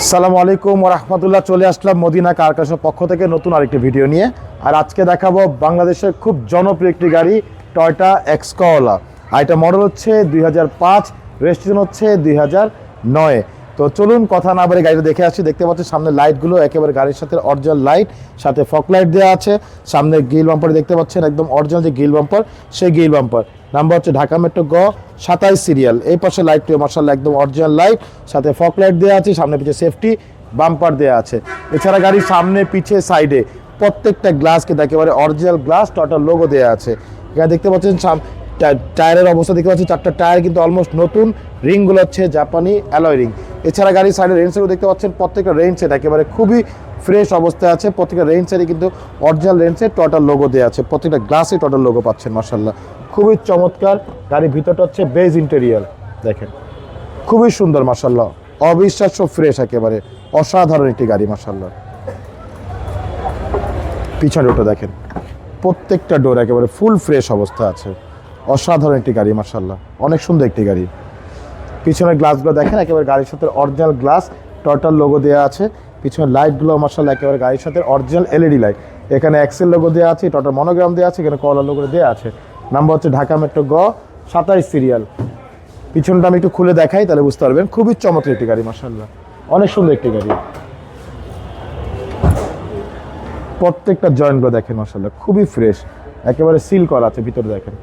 আসসালামু আলাইকুম রহমতুল্লাহ, চলে আসলাম মদিনা কারকাশের পক্ষ থেকে নতুন আরেকটি ভিডিও নিয়ে। আর আজকে দেখাবো বাংলাদেশের খুব জনপ্রিয় একটি গাড়ি, টয়টা এক্সকলা। আর এটা মডেল হচ্ছে দুই হাজার পাঁচ রেজিস্ট্রেশন হচ্ছে দুই হাজার নয়। তো চলুন কথা না বলে গাড়িটা দেখে আসি। দেখতে পাচ্ছি সামনে লাইটগুলো একেবারে গাড়ির সাথে অরিজিনাল লাইট সাথে ফক লাইট দেওয়া আছে। সামনে গিল বাম্পার দেখতে পাচ্ছেন, একদম অরিজিনাল যে গিল বাম্পার সেই গিল বাম্পার নাম্বার হচ্ছে ঢাকা মেট্রো গ, সাতাইশ সিরিয়াল। এই পাশে লাইটটি মার্শাল একদম অরিজিনাল লাইট সাথে ফক লাইট দেওয়া আছে, সামনে পিছিয়ে সেফটি বাম্পার দেওয়া আছে। এছাড়া গাড়ির সামনে, পিছে সাইডে প্রত্যেকটা গ্লাসকে একেবারে অরিজিনাল গ্লাস টোটাল লোগো দেওয়া আছে। এখানে দেখতে পাচ্ছেন টায়ারের অবস্থা দেখতে পাচ্ছি চারটা টায়ার কিন্তু অলমোস্ট নতুন রিংগুলো হচ্ছে জাপানি অ্যালয় রিং এছাড়া গাড়ির সাইডের রেঞ্জ সেটও দেখতে পাচ্ছেন, প্রত্যেকটা রেঞ্জ সেট একেবারে খুবই ফ্রেশ অবস্থায় আছে। প্রত্যেকটা রেঞ্জ সেটই কিন্তু original range set total logo দেওয়া আছে। প্রত্যেকটা গ্লাসে টোটাল লোগো পাচ্ছেন মার্শাল্লাহ খুবই চমৎকার। গাড়ির ভিতরটা হচ্ছে বেজ ইন্টেরিয়ার দেখেন। খুবই সুন্দর মার্শাল্লাহ অবিশ্বাস্য ফ্রেশ একেবারে। অসাধারণ একটি গাড়ি মার্শাল্লাহ পিছনে ওটা দেখেন। প্রত্যেকটা ডোর একেবারে ফুল ফ্রেশ অবস্থা আছে। অসাধারণ একটি গাড়ি মার্শাল্লাহ অনেক সুন্দর একটি গাড়ি। পিছনের গ্লাসগুলো দেখেন, একেবারে গাড়ির সাথে অরিজিনাল গ্লাস টটাল লোগো দেওয়া আছে। পিছনের লাইটগুলো মার্শাল একেবারে গাড়ির সাথে অরিজিনাল এলইডি লাইট এখানে এক্সেল লোগো দেওয়া আছে টটাল মনোগ্রাম দেওয়া আছে, এখানে কলার লোগো দেওয়া আছে। নাম্বার হচ্ছে ঢাকা মেট্রো গ সাতাইশ সিরিয়াল পিছনটা আমি একটু খুলে দেখাই, তাহলে বুঝতে পারবেন। খুবই চমৎকার একটি গাড়ি মার্শাল্লাহ অনেক সুন্দর একটি গাড়ি। প্রত্যেকটা জয়েন্টগুলো দেখেন মার্শাল্লাহ খুবই ফ্রেশ একেবারে সিল করা আছে, ভিতরে দেখেন।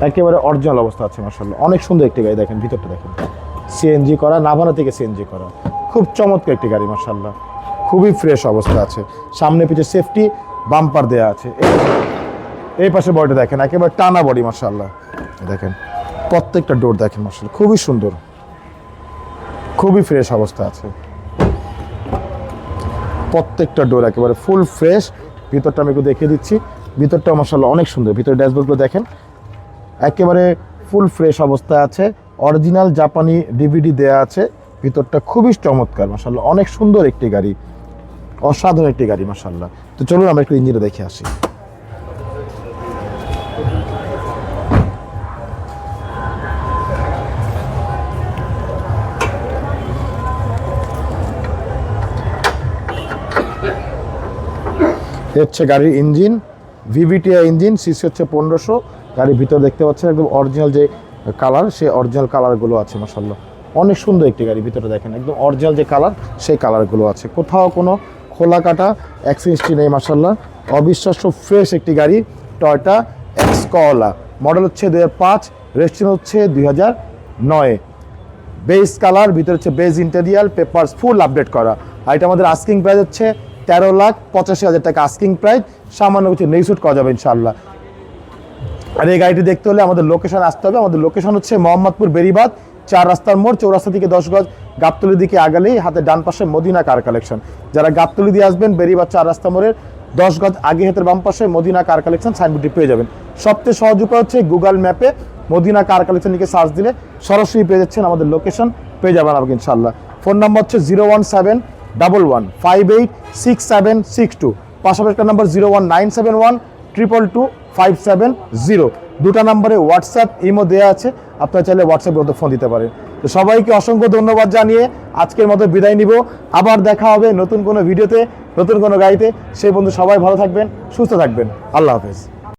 একেবারে অরিজিনাল অবস্থা আছে মার্শাল্লাহ অনেক সুন্দর একটি গাড়ি দেখেন, ভিতরটা দেখেন। সিএনজি করা, নাভানা থেকে সিএনজি করা। খুব চমৎকার একটি গাড়ি মার্শাল্লাহ খুবই ফ্রেশ অবস্থা আছে। সামনে পিছে সেফটি বাম্পার দেওয়া আছে। এই- পাশে বডিটা দেখেন, একেবারে টানা বডি মার্শাল্লাহ দেখেন, প্রত্যেকটা ডোর দেখেন মার্শাল্লাহ খুবই সুন্দর। খুবই ফ্রেশ অবস্থা আছে। প্রত্যেকটা ডোর একেবারে ফুল ফ্রেশ ভিতরটা আমি একটু দেখিয়ে দিচ্ছি। ভিতরটা মার্শাল্লাহ অনেক সুন্দর। ভিতরে ড্যাশবোর্ডগুলো দেখেন। একেবারে ফুল ফ্রেশ অবস্থায় আছে। অরিজিনাল জাপানি ডিভিডি দেয়া আছে। ভিতরটা খুবই চমৎকার মাসাল্লাহ অনেক সুন্দর একটি গাড়ি। অসাধারণ একটি গাড়ি মাসাল্লাহ তো চলুন আমরা একটু ইঞ্জিনটা দেখে আসি। হচ্ছে গাড়ির ইঞ্জিন ভিভিটিআই ইঞ্জিন সিসি হচ্ছে পনেরোশো। গাড়ির ভিতরে দেখতে পাচ্ছেন একদম অরিজিনাল যে কালার সেই অরিজিনাল কালারগুলো আছে মাসাল্লাহ অনেক সুন্দর একটি গাড়ি ভিতরে দেখেন, একদম অরিজিনাল যে কালার সেই কালারগুলো আছে। কোথাও কোনো খোলা কাটা অ্যাক্সিডেন্টটি নেই মাসাল্লাহ অবিশ্বাস্য ফ্রেশ একটি গাড়ি টয়টা এক্স মডেল হচ্ছে দু হাজার পাঁচ হচ্ছে দুই হাজার নয়। বেস কালার ভিতরে হচ্ছে base interior papers full update করা। আর এটা আমাদের আস্কিং প্রাইস হচ্ছে তেরো লাখ পঁচাশি হাজার টাকা আস্কিং প্রাইস সামান্য কিছু নেইশুট করা যাবে ইনশাল্লাহ আর এই গাড়িটি দেখতে হলে আমাদের লোকেশন আসতে হবে। আমাদের লোকেশন হচ্ছে মোহাম্মদপুর বেরিবাদ চার রাস্তার মোড়, চৌরাস্তা থেকে দশ গজ, গাবতলি দিকে আগালেই হাতে ডান পাশে মদিনা কার কালেকশন যারা গাবতলি দিয়ে আসবেন বেরিবাদ চার রাস্তা মোড়ের দশ গজ আগে হাতের বাম পাশে মদিনা কার কালেকশন সাইনবোর্ডটি পেয়ে যাবেন। সবচেয়ে সহজ উপায় হচ্ছে গুগল ম্যাপে মদিনা কার কালেকশন লিখে সার্চ দিলে সরাসরি পেয়ে যাচ্ছেন আমাদের লোকেশন পেয়ে যাবেন আমাকে ইনশাল্লাহ ফোন নাম্বার হচ্ছে zero one seven double one five eight six seven six two পাশাপাশি number zero one nine seven one triple two five seven zero দুটা নম্বরে হোয়াটসঅ্যাপ ইমো দেওয়া আছে। আপনারা চাইলে হোয়াটসঅ্যাপে মধ্যে ফোন দিতে পারেন। তো সবাইকে অসংখ্য ধন্যবাদ জানিয়ে আজকের মতো বিদায় নিব। আবার দেখা হবে নতুন কোনো ভিডিওতে, নতুন কোনো গাড়িতে। সেই বন্ধু সবাই ভালো থাকবেন, সুস্থ থাকবেন। আল্লাহ হাফেজ।